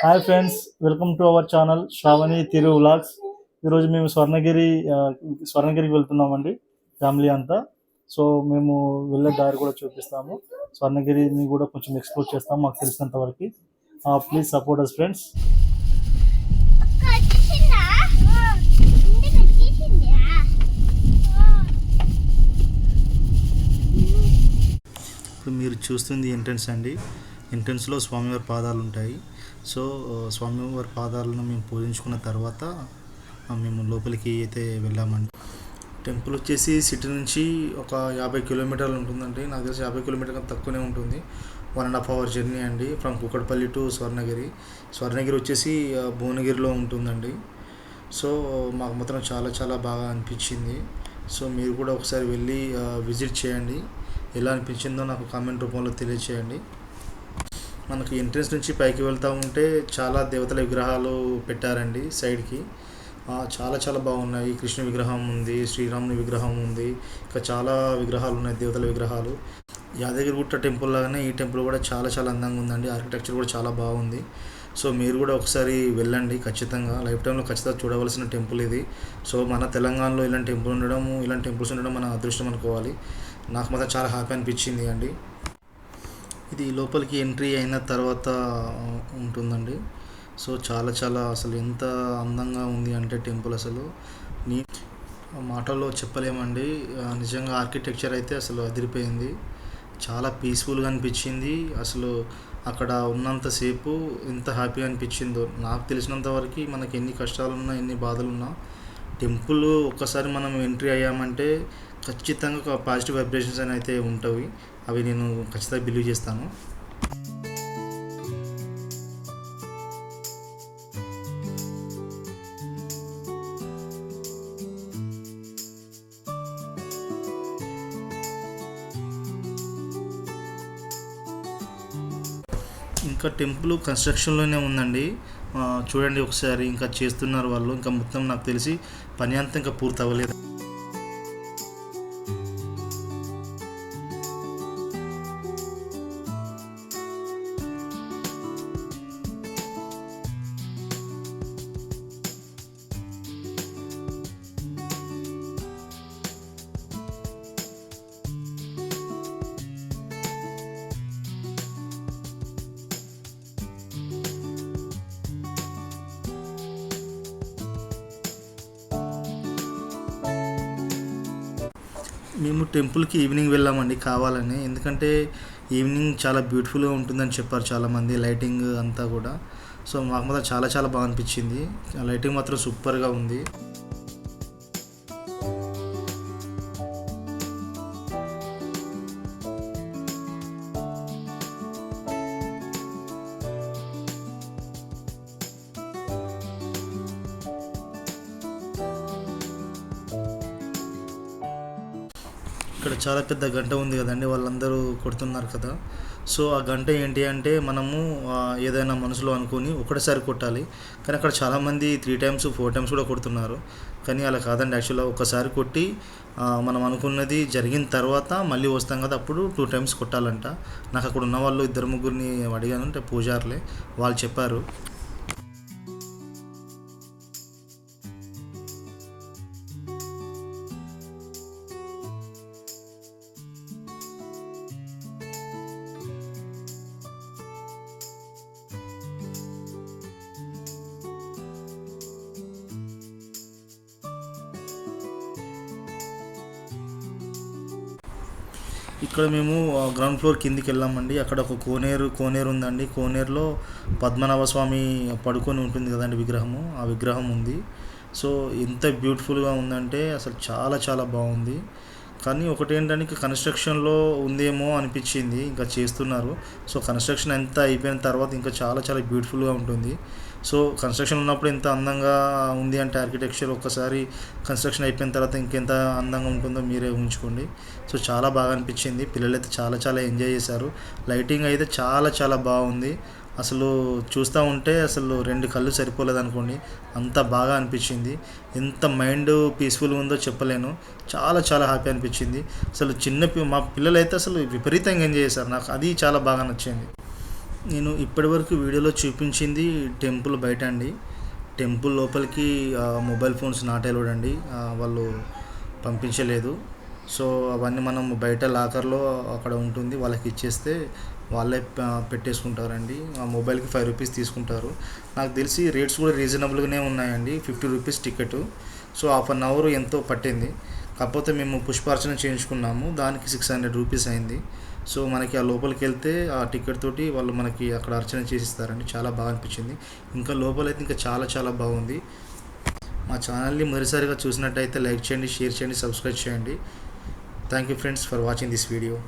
Hi friends welcome to our channel Sravani Thiru vlogs ఈరోజు మేము స్వర్ణగిరి స్వర్ణగిరికి వెళ్తున్నామండి ఫ్యామిలీ అంతా. సో మేము వెళ్ళే దారి కూడా చూపిస్తాము. స్వర్ణగిరిని కూడా కొంచెం ఎక్స్ప్లోర్ చేస్తాము మాకు తెలిసినంత వరకు. ప్లీజ్ సపోర్ట్ అస్ ఫ్రెండ్స్ ఇప్పుడు మీరు చూస్తుంది ఎంట్రన్స్ అండి. ఎంట్రన్స్లో స్వామివారి పాదాలు ఉంటాయి. సో స్వామివారి పాదాలను మేము పూజించుకున్న తర్వాత మేము లోపలికి అయితే వెళ్ళామండి. టెంపుల్ వచ్చేసి సిటీ నుంచి ఒక యాభై కిలోమీటర్లు ఉంటుందండి. నాకు తెలిసి యాభై కిలోమీటర్ తక్కువనే ఉంటుంది. One and half hour journey అండి. From Kukkadapalli to Swarnagiri. Swarnagiri వచ్చేసి భువనగిరిలో ఉంటుందండి. సో మాకు మాత్రం చాలా చాలా బాగా అనిపించింది. సో మీరు కూడా ఒకసారి వెళ్ళి విజిట్ చేయండి. ఎలా అనిపించిందో నాకు కామెంట్ రూపంలో తెలియచేయండి. మనకి ఎంట్రన్స్ నుంచి పైకి వెళ్తూ ఉంటే చాలా దేవతల విగ్రహాలు పెట్టారండి సైడ్కి. చాలా చాలా బాగున్నాయి. కృష్ణ విగ్రహం ఉంది శ్రీరాముని విగ్రహం ఉంది. ఇంకా చాలా విగ్రహాలు ఉన్నాయి దేవతల విగ్రహాలు. యాదగిరిగుట్ట టెంపుల్ లాగానే ఈ టెంపుల్ కూడా చాలా చాలా అందంగా ఉందండి. ఆర్కిటెక్చర్ కూడా చాలా బాగుంది. సో మీరు కూడా ఒకసారి వెళ్ళండి ఖచ్చితంగా. లైఫ్ టైంలో ఖచ్చితంగా చూడవలసిన టెంపుల్ ఇది. సో మన తెలంగాణలో ఇలాంటి టెంపుల్ ఉండడం ఇలాంటి టెంపుల్స్ ఉండడం మన అదృష్టం అనుకోవాలి. నాకు మాత్రం చాలా హ్యాపీ అనిపించింది అండి. ఇది లోపలికి ఎంట్రీ అయిన తర్వాత ఉంటుందండి. సో చాలా చాలా అసలు ఎంత అందంగా ఉంది అంటే టెంపుల్ అసలు. నీ మాటల్లో చెప్పలేమండి. నిజంగా ఆర్కిటెక్చర్ అయితే అసలు అదిరిపోయింది. చాలా పీస్ఫుల్గా అనిపించింది. అసలు అక్కడ ఉన్నంతసేపు ఎంత హ్యాపీగా అనిపించిందో. నాకు తెలిసినంత వరకు మనకి ఎన్ని కష్టాలున్నా ఎన్ని బాధలున్నా టెంపుల్ ఒక్కసారి మనం ఎంట్రీ అయ్యామంటే ఖచ్చితంగా ఒక పాజిటివ్ వైబ్రేషన్స్ అని అయితే ఉంటాయి. అవి నేను ఖచ్చితంగా బిలీవ్ చేస్తాను. ఇంకా టెంపుల్ కన్స్ట్రక్షన్లోనే ఉందండి. చూడండి ఒకసారి ఇంకా చేస్తున్నారు వాళ్ళు. ఇంకా మొత్తం నాకు తెలిసి పని అంతా ఇంకా పూర్తి అవ్వలేదు మేము టెంపుల్కి ఈవినింగ్ వెళ్ళామండి కావాలని. ఎందుకంటే ఈవినింగ్ చాలా బ్యూటిఫుల్గా ఉంటుందని చెప్పారు చాలామంది లైటింగ్ అంతా కూడా. సో మాకు మాత్రం చాలా చాలా బాగా అనిపించింది. లైటింగ్ మాత్రం సూపర్గా ఉంది. ఇక్కడ చాలా పెద్ద గంట ఉంది కదండి వాళ్ళందరూ కొడుతున్నారు కదా. సో ఆ గంట ఏంటి అంటే మనము ఏదైనా మనసులో అనుకొని ఒకటేసారి కొట్టాలి. కానీ అక్కడ చాలామంది త్రీ టైమ్స్ ఫోర్ టైమ్స్ కూడా కొడుతున్నారు. కానీ అలా కాదండి యాక్చువల్గా ఒకసారి కొట్టి మనం అనుకున్నది జరిగిన తర్వాత మళ్ళీ వస్తాం కదా అప్పుడు టూ టైమ్స్ కొట్టాలంట. నాకు అక్కడ ఉన్న వాళ్ళు ఇద్దరు ముగ్గురిని అడిగాను అంటే పూజారులే వాళ్ళు చెప్పారు. ఇక్కడ మేము ఆ, గ్రౌండ్ ఫ్లోర్ కిందికి వెళ్ళామండి. అక్కడ ఒక కోనేరు కోనేరు ఉందండి. కోనేరులో పద్మనాభ స్వామి పడుకొని ఉంటుంది కదండి విగ్రహము. ఆ విగ్రహం ఉంది. సో ఎంత బ్యూటిఫుల్గా ఉందంటే అసలు చాలా చాలా బాగుంది. కానీ ఒకటి ఏంటంటే కన్స్ట్రక్షన్లో ఉందేమో అనిపించింది ఇంకా చేస్తున్నారు. సో కన్స్ట్రక్షన్ ఎంత అయిపోయిన తర్వాత ఇంకా చాలా చాలా బ్యూటిఫుల్గా ఉంటుంది. సో కన్స్ట్రక్షన్ ఉన్నప్పుడు ఎంత అందంగా ఉంది అంటే ఆర్కిటెక్చర్ ఒక్కసారి కన్స్ట్రక్షన్ అయిపోయిన తర్వాత ఇంకెంత అందంగా ఉంటుందో మీరే ఉంచుకోండి సో చాలా బాగా అనిపించింది. పిల్లలైతే చాలా చాలా ఎంజాయ్ చేశారు. లైటింగ్ అయితే చాలా చాలా బాగుంది. అసలు చూస్తూ ఉంటే అసలు రెండు కళ్ళు సరిపోలేదు అనుకోండి. అంత బాగా అనిపించింది. ఎంత మైండ్ పీస్ఫుల్గా ఉందో చెప్పలేను. చాలా చాలా హ్యాపీ అనిపించింది. అసలు చిన్న మా పిల్లలు అయితే అసలు విపరీతంగా ఎంజాయ్ చేశారు. నాకు అది చాలా బాగా నచ్చింది. నేను ఇప్పటివరకు వీడియోలో చూపించింది టెంపుల్ బయట అండి. టెంపుల్ లోపలికి మొబైల్ ఫోన్స్ నాట్ అలౌడ్ అండి. వాళ్ళు పంపించలేదు. సో అవన్నీ మనం బయట లాకర్లో అక్కడ ఉంటుంది వాళ్ళకి ఇచ్చేస్తే వాళ్ళే పెట్టేసుకుంటారండి. ఆ మొబైల్కి ఫైవ్ రూపీస్ తీసుకుంటారు. నాకు తెలిసి రేట్స్ కూడా రీజనబుల్గానే ఉన్నాయండి fifty rupees ticket. So half an hour ఎంతో పట్టింది. కాకపోతే మేము పుష్పార్చన చేయించుకున్నాము దానికి సిక్స్ హండ్రెడ్ రూపీస్ అయింది. సో మనకి ఆ లోపలికి వెళ్తే ఆ టికెట్ తోటి వాళ్ళు మనకి అక్కడ అర్చన చేసిస్తారండి చాలా బాగా అనిపించింది. ఇంకా లోపలైతే ఇంకా చాలా చాలా బాగుంది. మా ఛానల్ని మరోసారిగా చూసినట్టయితే లైక్ చేయండి షేర్ చేయండి సబ్స్క్రైబ్ చేయండి. Thank you friends for watching this video.